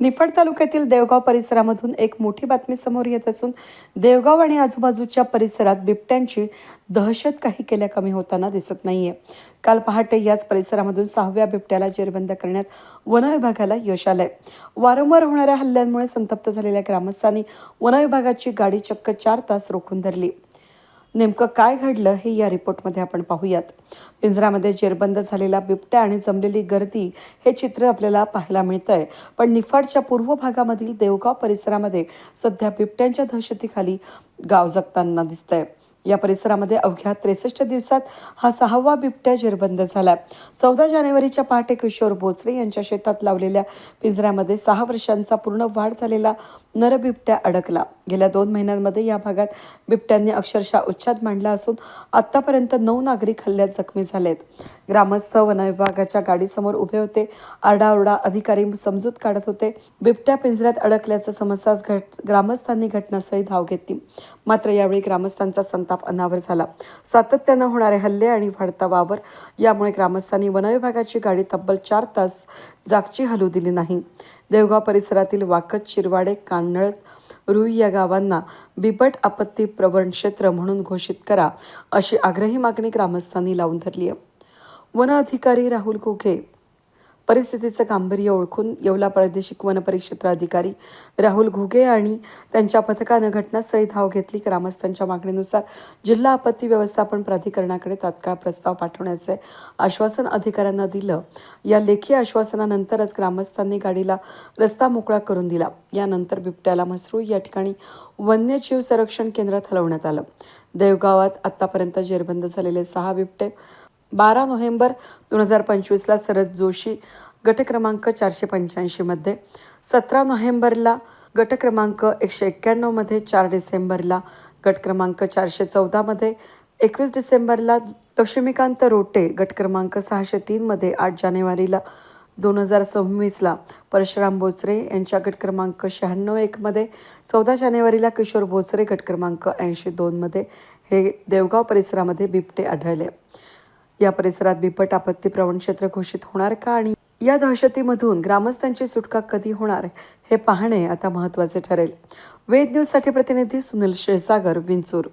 निफाड तालुक्यातील देवगाव परिसरामधून एक मोठी बातमी समोर येत असून देवगाव आणि आजूबाजूच्या परिसरात बिबट्यांची दहशत काही केल्या कमी होताना दिसत नाहीये. काल पहाटे याच परिसरामधून सहाव्या बिबट्याला जेरबंद करण्यात वन विभागाला यश आलंय. वारंवार होणाऱ्या हल्ल्यांमुळे संतप्त झालेल्या ग्रामस्थांनी वन विभागाची गाडी चक्क चार तास रोखून धरली. नेमकं काय घडलं हे या रिपोर्टमध्ये आपण पाहूयात. पिंजऱ्यामध्ये जेरबंद झालेला बिबट्या आणि जमलेली गर्दी हे चित्र आपल्याला पाहायला मिळतंय. पण निफाडच्या पूर्व भागामधील देवगाव परिसरामध्ये सध्या बिबट्यांच्या दहशतीखाली गाव जगताना दिसतंय. या परिसरामध्ये अवघ्या त्रेसष्ट दिवसात हा सहावा बिबट्या जेरबंद झाला चौदा जानेवारीच्या पहाटे किशोर बोचरे यांच्या शेतात लावलेल्या पिंजऱ्यामध्ये सहा वर्षांचा पूर्ण वाढ झालेला नर बिबट्या अडकला. गेल्या दोन महिन्यांमध्ये या भागात बिबट्यांनी अक्षरशः उच्छाद मांडला असून आत्तापर्यंत नऊ नागरिक हल्ल्यात जखमी झालेत. ग्रामस्थ वनविभागाच्या गाडीसमोर उभे होते. आरडाओरडा अधिकारी समजूत काढत होते. बिबट्या पिंजऱ्यात अडकल्याचं समजताच घट ग्रामस्थांनी घटनास्थळी धाव घेतली. मात्र यावेळी ग्रामस्थांचा संताप अनावर झाला. सातत्यानं होणारे हल्ले आणि वाढता वावर यामुळे ग्रामस्थांनी वनविभागाची गाडी तब्बल चार तास जागची हलू दिली नाही. देवगाव परिसरातील वाकत शिरवाडे कानळ रुई या गावांना बिबट आपत्ती प्रवण क्षेत्र म्हणून घोषित करा अशी आग्रही मागणी ग्रामस्थांनी लावून धरली आहे वन अधिकारी राहुल घोघे परिस्थितीचं गांभीर्य ओळखून येवला प्रादेशिक वनपरिक्षेत्र अधिकारी राहुल घुगे आणि त्यांच्या पथकानं घटनास्थळी धाव घेतली. ग्रामस्थांच्या मागणीनुसार जिल्हा आपत्ती व्यवस्थापन प्राधिकरणाकडे तात्काळ प्रस्ताव पाठवण्याचे आश्वासन अधिकाऱ्यांना दिलं. या लेखी आश्वासनानंतरच ग्रामस्थांनी गाडीला रस्ता मोकळा करून दिला. यानंतर बिबट्याला मसरू या ठिकाणी वन्यजीव संरक्षण केंद्रात हलवण्यात आलं. देवगावात आत्तापर्यंत जेरबंद झालेले सहा बिबटे बारा नोव्हेंबर दोन हजार पंचवीसला शरद जोशी गट क्रमांक चारशे पंच्याऐंशीमध्ये सतरा नोव्हेंबरला गट क्रमांक एकशे एक्क्याण्णवमध्ये चार डिसेंबरला गट क्रमांक चारशे चौदामध्ये एकवीस डिसेंबरला लक्ष्मीकांत रोटे गट क्रमांक सहाशे तीनमध्ये आठ जानेवारीला दोन हजार सव्वीसला परशुराम बोचरे यांच्या गट क्रमांक शहाण्णव एकमध्ये चौदा जानेवारीला किशोर बोचरे गट क्रमांक ऐंशी दोनमध्ये हे देवगाव परिसरामध्ये बिबटे आढळले. या परिसरात बिपट आपत्ती प्रवण क्षेत्र घोषित होणार का आणि या दहशतीमधून ग्रामस्थांची सुटका कधी होणार हे पाहणे आता महत्त्वाचे ठरेल. वेद न्यूजसाठी प्रतिनिधी सुनील क्षीरसागर विंचूर.